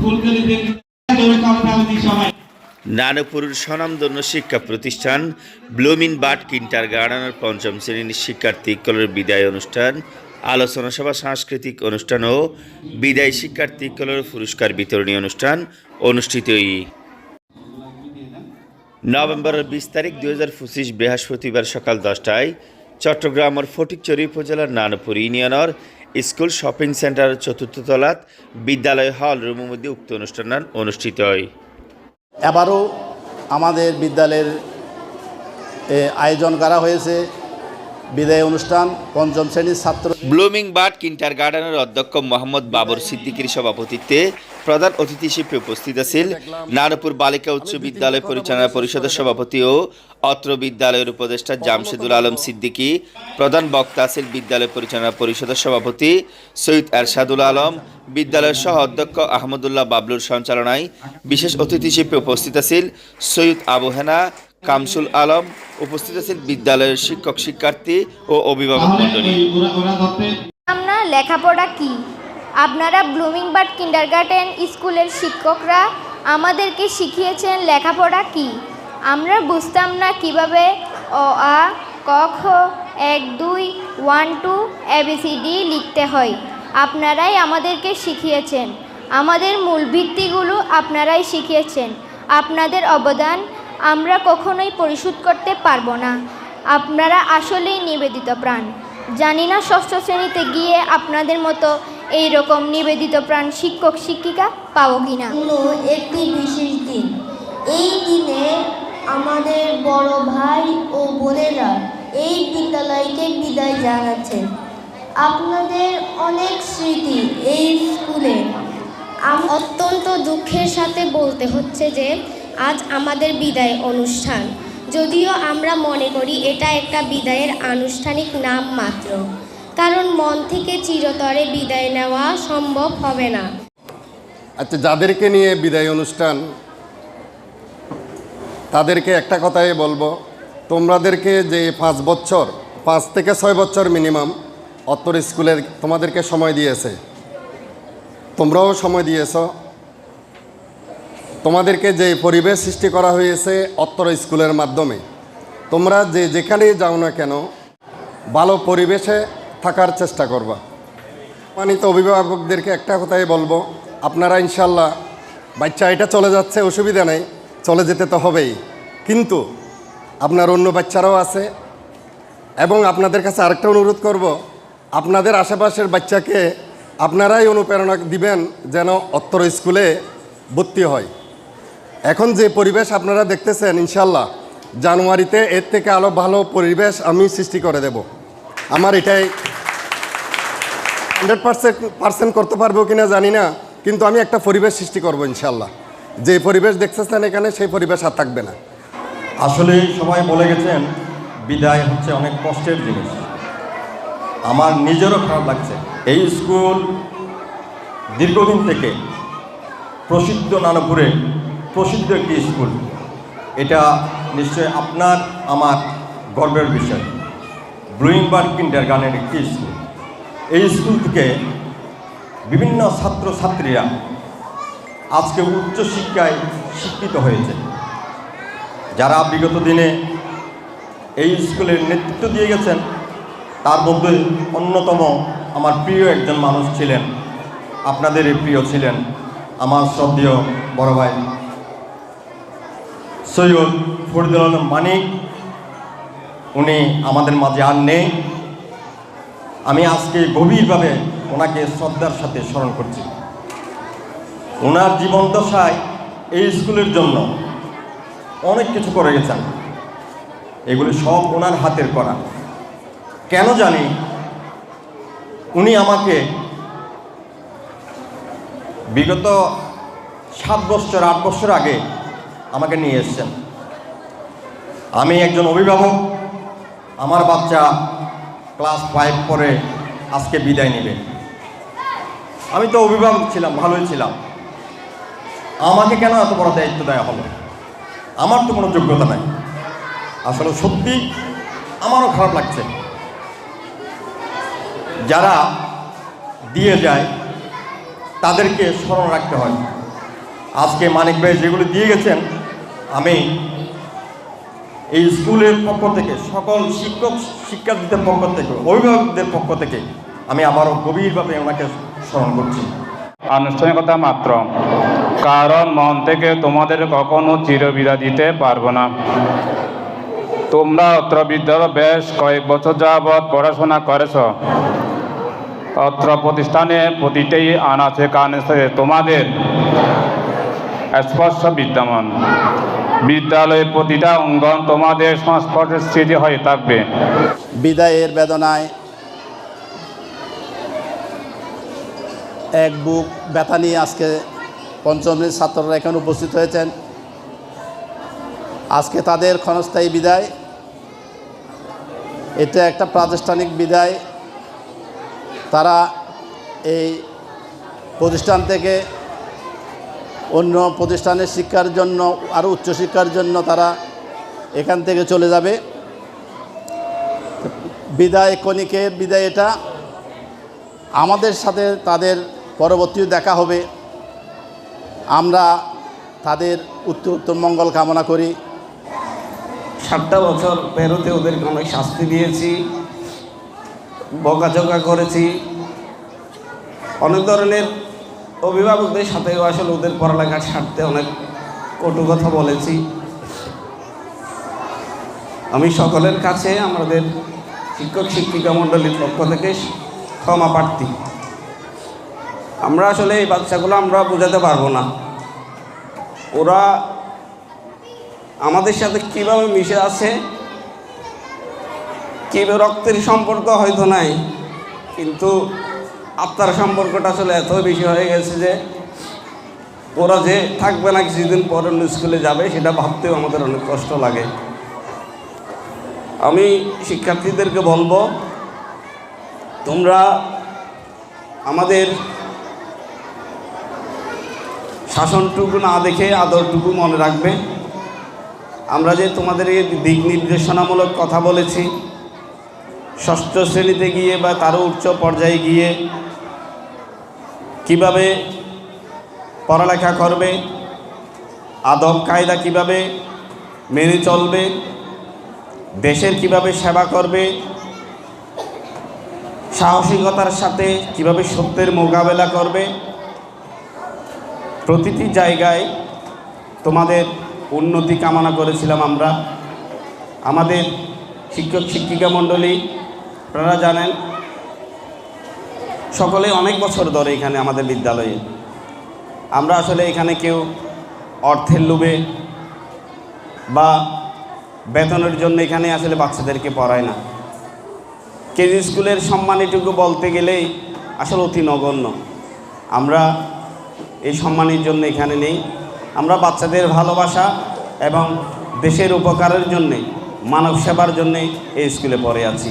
ফুলকলিতে নানপুরের স্বনামধন্য শিক্ষা প্রতিষ্ঠান ব্লুমিন বাট কিন্টার গার্ডেনের পঞ্চম শ্রেণির শিক্ষার্থী কলের বিদায় অনুষ্ঠান, আলোচনা সভা, সাংস্কৃতিক অনুষ্ঠান ও বিদায় শিক্ষার্থী কলের পুরস্কার বিতরণী অনুষ্ঠান অনুষ্ঠিতই নভেম্বরের বিশ তারিখ দুই হাজার পঁচিশ বৃহস্পতিবার সকাল দশটায় চট্টগ্রামের ফটিকচুরি উপজেলার নানপুর ইউনিয়নের স্কুল শপিং সেন্টার চতুর্থ তলাত বিদ্যালয় হল রুমের মধ্যে উক্ত অনুষ্ঠান অনুষ্ঠিত হয়। এবারও আমাদের বিদ্যালয়ের আয়োজন করা হয়েছে। বিদায় অনুষ্ঠান, পঞ্চম শ্রেণির ছাত্র ব্লুমিং বার্ড কিন্টার গার্ডেনের অধ্যক্ষ মোহাম্মদ বাবর সিদ্দিকির সভাপতিত্বে প্রধান অতিথি হিসেবে উপস্থিত আছেন নানপুর বালিকা উচ্চ বিদ্যালয় পরিচালনা পরিষদের সভাপতি ও অত্র বিদ্যালয়ের উপদেষ্টা জামশেদুল আলম সিদ্দিকী, প্রধান বক্তা আছেন বিদ্যালয় পরিচালনা পরিষদের সভাপতি সৈয়দ এরশাদুল আলম, বিদ্যালয়ের সহ অধ্যক্ষ আহমদুল্লাহ বাবলুর সঞ্চালনায় বিশেষ অতিথি হিসেবে উপস্থিত আছেন সৈয়দ আবু হেনা কামসুল আলম উপস্থিত আছেন বিদ্যালয়ের শিক্ষক শিক্ষার্থী ও অভিভাবক মণ্ডলী। দত্তের না লেখাপড়া কি? আপনারা ব্লুমিং বার্ড কিন্ডারগার্টেন স্কুলের শিক্ষকরা আমাদেরকে শিখিয়েছেন লেখাপড়া কি? আমরা বুঝতাম না কীভাবে অ আ ক খ এক দুই ওয়ান টু এবিসিডি লিখতে হয়। আপনারাই আমাদেরকে শিখিয়েছেন। আমাদের মূল ভিত্তিগুলো আপনারাই শিখিয়েছেন। আপনাদের অবদান আমরা কখনোই পরিশোধ করতে পারব না। আপনারা আসলেই নিবেদিত প্রাণ। জানি না ষষ্ঠ শ্রেণীতে গিয়ে আপনাদের মতো এই রকম নিবেদিত প্রাণ শিক্ষক, শিক্ষিকা পাবো কিনা। জন্য একটি বিশেষ দিন। এই দিনে আমাদের বড় ভাই ও বোনেরা এই বিদ্যালয়কে বিদায় জানাচ্ছেন। আপনাদের অনেক স্মৃতি এই স্কুলে। অত্যন্ত দুঃখের সাথে বলতে হচ্ছে যে আজ আমাদের বিদায় অনুষ্ঠান। যদিও আমরা মনে করি এটা একটা বিদায়ের আনুষ্ঠানিক নাম মাত্র। কারণ মন থেকে চিরতরে বিদায় নেওয়া সম্ভব হবে না। আচ্ছা যাদেরকে নিয়ে বিদায় অনুষ্ঠান, তাদেরকে একটা কথাই বলব। তোমাদেরকে যে পাঁচ বছর, পাঁচ থেকে ছয় বছর মিনিমাম অত্তর স্কুলে তোমাদেরকে সময় দিয়েছে। তোমরাও সময় দিয়েছ। তোমাদেরকে যে পরিবেশ সৃষ্টি করা হয়েছে অত্তর স্কুলের মাধ্যমে, তোমরা যে যেখানেই যাও না কেন, ভালো পরিবেশে থাকার চেষ্টা করবা। সম্মানিত অভিভাবকদেরকে একটা কথাই বলব, আপনারা ইনশাল্লাহ বাচ্চা এটা চলে যাচ্ছে, অসুবিধা নেই, চলে যেতে তো হবেই। কিন্তু আপনার অন্য বাচ্চারাও আছে, এবং আপনাদের কাছে আরেকটা অনুরোধ করব, আপনাদের আশেপাশের বাচ্চাকে আপনারাই অনুপ্রেরণা দিবেন যেন অত্তর স্কুলে ভর্তি হয়। এখন যে পরিবেশ আপনারা দেখতেছেন ইনশাল্লাহ জানুয়ারিতে এর থেকে আরও ভালো পরিবেশ আমি সৃষ্টি করে দেব। আমার এটাই হান্ড্রেড পার্সেন্ট পার্সেন্ট করতে পারব কিনা জানি না, কিন্তু আমি একটা পরিবেশ সৃষ্টি করব ইনশাল্লাহ যে পরিবেশ দেখতেছেন এখানে, সেই পরিবেশ আর থাকবে না। আসলে সবাই বলে গেছেন, বিদায় হচ্ছে অনেক কষ্টের জিনিস। আমার নিজেরও খারাপ লাগছে। এই স্কুল দীর্ঘদিন থেকে প্রসিদ্ধ নানপুরে প্রসিদ্ধ একটি স্কুল এটা নিশ্চয় আপনার, আমার গর্বের বিষয়। ব্লুইংবার্গ কিন্ডার গানের একটি স্কুল এই স্কুল থেকে বিভিন্ন ছাত্রছাত্রীরা আজকে উচ্চশিক্ষায় শিক্ষিত হয়েছে। যারা বিগত দিনে এই স্কুলের নেতৃত্ব দিয়ে গেছেন, তার মধ্যে অন্যতম আমার প্রিয় একজন মানুষ ছিলেন। আপনাদেরই প্রিয় ছিলেন আমার শ্রদ্ধেয় বড় ভাই সৈয়দ ফরিদুল আলম মানিক, উনি আমাদের মাঝে আর নেই। আমি আজকে গভীরভাবে ওনাকে শ্রদ্ধার সাথে স্মরণ করছি। ওনার জীবন দশায় এই স্কুলের জন্য অনেক কিছু করে গেছেন। এগুলি সব ওনার হাতের করা। কেন জানি উনি আমাকে বিগত সাত বছর, আট বছর আগে আমাকে নিয়ে এসছেন। আমি একজন অভিভাবক। আমার বাচ্চা ক্লাস ফাইভ পরে আজকে বিদায় নেবে। আমি তো অভিভাবক ছিলাম, ভালোই ছিলাম। আমাকে কেন এত বড় দায়িত্ব দেওয়া হলো? আমার তো কোনো যোগ্যতা নাই। আসলে সত্যি আমারও খারাপ লাগছে। যারা দিয়ে যায়, তাদেরকে স্মরণ রাখতে হয়। আজকে মানিক ভাই যেগুলো দিয়ে গেছেন, আমি এই স্কুলের পক্ষ থেকে, সকল শিক্ষক শিক্ষার্থীদের পক্ষ থেকে, অভিভাবকদের পক্ষ থেকে, আমি আবারও গভীরভাবে ওনাকে স্মরণ করছি। আনুষ্ঠানিকতা মাত্র। কারণ মন থেকে তোমাদের কখনো চিরবিদা দিতে পারব না। তোমরা অত্র বিদ্যালয় বেশ কয়েক বছর যাবৎ পড়াশোনা করেছ। অত্র প্রতিষ্ঠানে প্রতিটি আনাচে কানাচে তোমাদের স্পর্শ বিদ্যমান। বিদ্যালয়ের প্রতিটা অঙ্গন তোমাদের সংস্পর্শের স্মৃতি হয়ে থাকবে। বিদায়ের বেদনায় এক বুক ব্যথা নিয়ে আজকে পঞ্চম ছাত্ররা এখানে উপস্থিত হয়েছেন। আজকে তাদের ক্ষণস্থায়ী বিদায়। এটা একটা প্রাতিষ্ঠানিক বিদায়। তারা এই প্রতিষ্ঠান থেকে অন্য প্রতিষ্ঠানের শিক্ষার জন্য, আরও উচ্চশিক্ষার জন্য তারা এখান থেকে চলে যাবে। বিদায় কণিকের বিদায় এটা আমাদের সাথে তাদের পরবর্তী দেখা হবে। আমরা তাদের উত্তর উত্তম মঙ্গল কামনা করি। সাতটা বছর পেরোতে ওদেরকে অনেক শাস্তি দিয়েছি, বকাঝকা করেছি। অনেক ধরনের অভিভাবকদের সাথেও আসলে ওদের পড়ালেখা ছাড়তে অনেক কটু কথা বলেছি। আমি সকলের কাছে আমাদের শিক্ষক, শিক্ষিকা মণ্ডলীর পক্ষ থেকে ক্ষমা প্রার্থী। আমরা আসলে এই বাচ্চাগুলো আমরা বোঝাতে পারব না। ওরা আমাদের সাথে কীভাবে মিশে আছে, কীভাবে রক্তের সম্পর্ক হয়তো নাই, কিন্তু আত্মার সম্পর্কটা আসলে এত বেশি হয়ে গেছে যে ওরা যে থাকবে না কিছুদিন পর অন্য স্কুলে যাবে, সেটা ভাবতেও আমাদের অনেক কষ্ট লাগে। আমি শিক্ষার্থীদেরকে বলব, তোমরা আমাদের শাসনটুকু না দেখে আদরটুকু মনে রাখবে। আমরা যে তোমাদের দিক নির্দেশনামূলক কথা বলেছি, ষষ্ঠ শ্রেণীতে গিয়ে বা তারও উচ্চ পর্যায়ে গিয়ে কীভাবে পড়ালেখা করবে? আদব কায়দা কীভাবে মেনে চলবে? দেশের কীভাবে সেবা করবে? সাহসিকতার সাথে কীভাবে সত্যের মোকাবেলা করবে? প্রতিটি জায়গায় তোমাদের উন্নতি কামনা করেছিলাম আমরা। আমাদের শিক্ষক শিক্ষিকা মণ্ডলী, আপনারা জানেন সকলে অনেক বছর ধরে এখানে আমাদের বিদ্যালয়ে। আমরা আসলে এখানে কেউ অর্থের লোভে বা বেতনের জন্য এখানে আসলে বাচ্চাদেরকে পড়ায় না। কেজি স্কুলের সম্মান এটুকু বলতে গেলেই আসলে অতি নগণ্য। আমরা এই সম্মানের জন্য এখানে নেই। আমরা বাচ্চাদের ভালোবাসা এবং দেশের উপকারের জন্যে মানব সেবার জন্যে এই স্কুলে পড়ে আছি।